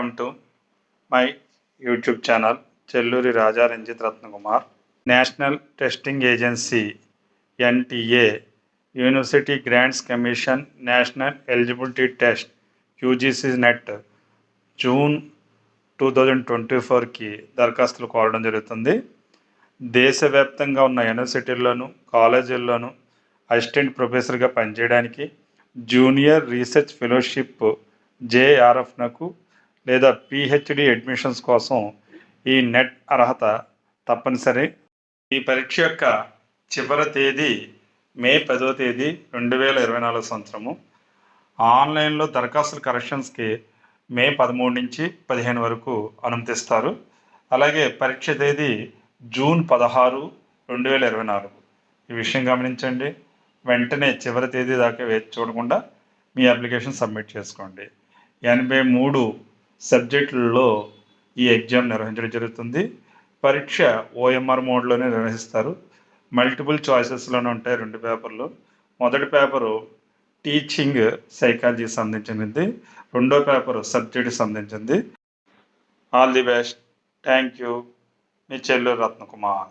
Welcome to my YouTube channel Chelluri Raja Ranjith Ratnakumar. National testing agency NTA university grants commission national eligibility test UGC net June two thousand twenty ఫోర్కి దరఖాస్తులు కోరడం జరుగుతుంది. దేశవ్యాప్తంగా ఉన్న యూనివర్సిటీల్లోనూ కాలేజీల్లోనూ assistant ప్రొఫెసర్గా పనిచేయడానికి junior research fellowship జేఆర్ఎఫ్నకు లేదా PhD admissions కోసం ఈ నెట్ అర్హత తప్పనిసరి. ఈ పరీక్ష యొక్క చివరి తేదీ మే పదో తేదీ రెండు వేల ఇరవై నాలుగు సంవత్సరము. ఆన్లైన్లో దరఖాస్తుల కరెక్షన్స్కి మే పదమూడు నుంచి పదిహేను వరకు అనుమతిస్తారు. అలాగే పరీక్ష తేదీ జూన్ పదహారు రెండు వేల ఇరవై నాలుగు. ఈ విషయం గమనించండి. వెంటనే చివరి తేదీ దాకా వేచి చూడకుండా మీ అప్లికేషన్ సబ్మిట్ చేసుకోండి. ఎనభై మూడు సబ్జెక్టులలో ఈ ఎగ్జామ్ నిర్వహించడం జరుగుతుంది. పరీక్ష ఓఎంఆర్ మోడ్లోనే నిర్వహిస్తారు. మల్టిపుల్ చాయిసెస్లోనే ఉంటాయి రెండు పేపర్లు. మొదటి పేపరు టీచింగ్ సైకాలజీ సంబంధించింది రెండో పేపరు సబ్జెక్ట్ సంబంధించింది all the best. Thank you. Me Chelluru Ratnakumar.